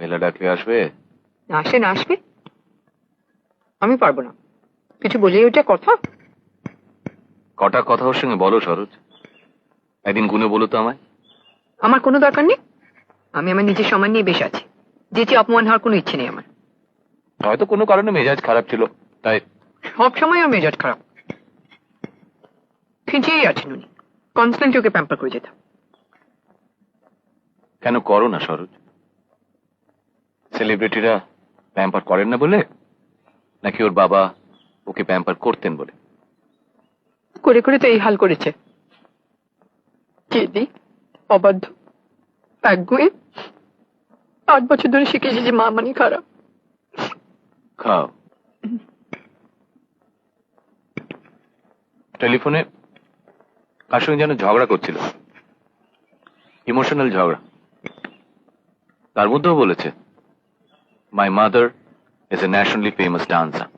বেলা ডাকলে আসবে? আসে না আসবে? আমি পারব না। কিছু বলেই ওটা কথা? কটা কথা ওর সঙ্গে বলো সরোজ। একদিন গুনে বলো তো আমায়। আমার কোনো দরকার নেই? আমি আমার নিজের সম্মান নিয়ে বেশ আছি। যেটি অপমান হওয়ার কোনো ইচ্ছে নেই আমার। হয়তো কোনো কারণে মেজাজ খারাপ ছিল তাই। সব সময় ওর মেজাজ খারাপ। খিঁচিয়েই আছেন উনি। কনস্ট্যান্ট ওকে প্যাম্পার করে যেতাম। কেন করো না সরোজ? সেলিব্রিটিরা প্যাম্পার করেন না বলে? নাকি ওর বাবা ওকে প্যাম্পার করতেন বলে? করে করে তো এই হাল করেছে। জেদি অবাধ্য একগুয়ে। আট বছর ধরে শিখেছি যে মা মানে খারাপ। খাও। টেলিফোনে কার সঙ্গে যেন ঝগড়া করছিল? ইমোশনাল ঝগড়া। তার মধ্যেও বলেছে। My mother is a nationally famous dancer.